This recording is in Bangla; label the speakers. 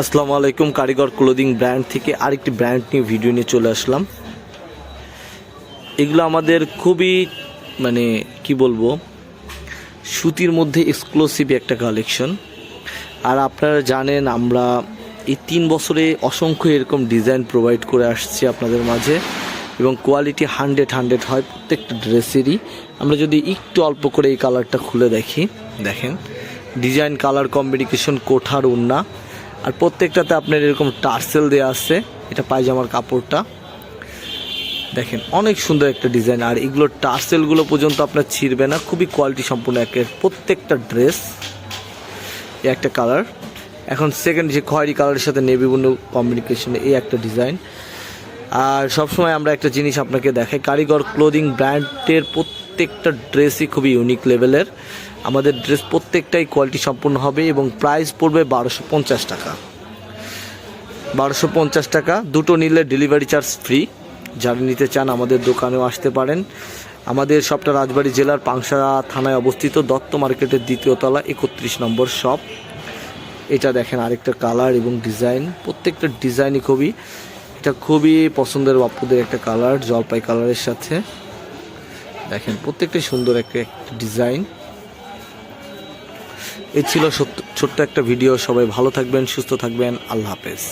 Speaker 1: আসসালামু আলাইকুম, কারিগর ক্লোদিং ব্র্যান্ড থেকে আরেকটি ব্র্যান্ড নিয়ে ভিডিও নিয়ে চলে আসলাম। এগুলো আমাদের খুবই মানে কি বলব, সুতির মধ্যে এক্সক্লুসিভ একটা কালেকশন আর আপনারা জানেন, আমরা এই তিন বছরে অসংখ্য এরকম ডিজাইন প্রোভাইড করে আসছি আপনাদের মাঝে এবং কোয়ালিটি হান্ড্রেড হান্ড্রেড হয় প্রত্যেকটা ড্রেসেরই আমরা যদি একটু অল্প করে এই কালারটা খুলে দেখি, দেখেন। ডিজাইন কালার কম্বিনেশন কোঠার উন্না। আর প্রত্যেকটাতে আপনার এরকম টার্সেল দেওয়া আছে, এটা পায়জামার কাপড়টা। দেখেন, অনেক সুন্দর একটা ডিজাইন, আর এগুলোর টার্সেলগুলো পর্যন্ত আপনার ছিঁড়বে না, খুবই কোয়ালিটি সম্পূর্ণ একের প্রত্যেকটা ড্রেস। একটা কালার। এখন সেকেন্ড যে খয়েরি কালারের সাথে নেভি ব্লু কম্বিনেশনে এই একটা ডিজাইন। আর সবসময় আমরা একটা জিনিস আপনাকে দেখাই, কারিগর ক্লোদিং ব্র্যান্ডের প্রত্যেকটা ড্রেসই খুবই ইউনিক লেভেলের আমাদের ড্রেস প্রত্যেকটাই কোয়ালিটি সম্পূর্ণ হবে এবং প্রাইস পড়বে বারোশো পঞ্চাশ টাকা। বারোশো পঞ্চাশ টাকা, দুটো নিলে ডেলিভারি চার্জ ফ্রি যারা নিতে চান আমাদের দোকানেও আসতে পারেন। আমাদের শপটা রাজবাড়ী জেলার পাংশারা থানায় অবস্থিত, দত্ত মার্কেটের দ্বিতীয় তলা, একত্রিশ নম্বর শপ এটা দেখেন আরেকটা কালার এবং ডিজাইন প্রত্যেকটা ডিজাইনই খুবই, এটা খুবই পছন্দের বাপুদের একটা কালার জলপাই কালারের সাথে। দেখেন প্রত্যেকটি সুন্দর একটা একটা ডিজাইন। এই ছিল ছোট্ট একটা ভিডিও। সবাই ভালো থাকবেন, সুস্থ থাকবেন। আল্লাহ হাফেজ।